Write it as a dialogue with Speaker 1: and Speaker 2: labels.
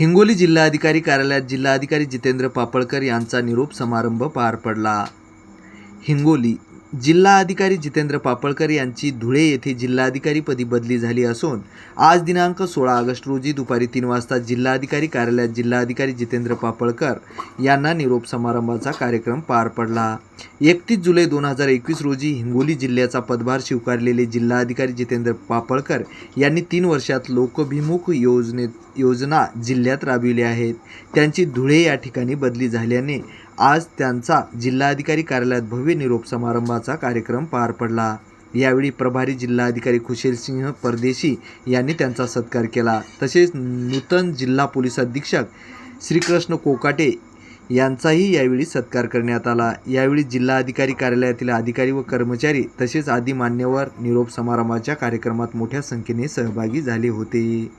Speaker 1: हिंगोली जिल्हाधिकारी कार्यालयात जिल्हाधिकारी जितेंद्र पापळकर यांचा निरोप समारंभ पार पडला. हिंगोली जिल्हाधिकारी जितेंद्र पापळकर यांची धुळे येथे जिल्हाधिकारीपदी बदली झाली असून आज दिनांक सोळा ऑगस्ट रोजी दुपारी तीन वाजता जिल्हाधिकारी कार्यालयात जिल्हाधिकारी जितेंद्र पापळकर यांना निरोप समारंभाचा कार्यक्रम पार पडला. एकतीस जुलै दोन हजार एकवीस रोजी हिंगोली जिल्ह्याचा पदभार स्वीकारलेले जिल्हाधिकारी जितेंद्र पापळकर यांनी तीन वर्षात लोकभिमुख योजनेत योजना जिल्ह्यात राबविल्या आहेत. त्यांची धुळे या ठिकाणी बदली झाल्याने आज त्यांचा जिल्हाधिकारी कार्यालयात भव्य निरोप समारंभाचा कार्यक्रम पार पडला. यावेळी प्रभारी जिल्हाधिकारी खुशेल सिंह परदेशी यांनी त्यांचा सत्कार केला. तसेच नूतन जिल्हा पोलीस अधीक्षक श्रीकृष्ण कोकाटे यांचाही यावेळी सत्कार करण्यात आला. यावेळी जिल्हाधिकारी कार्यालयातील अधिकारी व कर्मचारी तसेच आदी मान्यवर निरोप समारंभाच्या कार्यक्रमात मोठ्या संख्येने सहभागी झाले होते.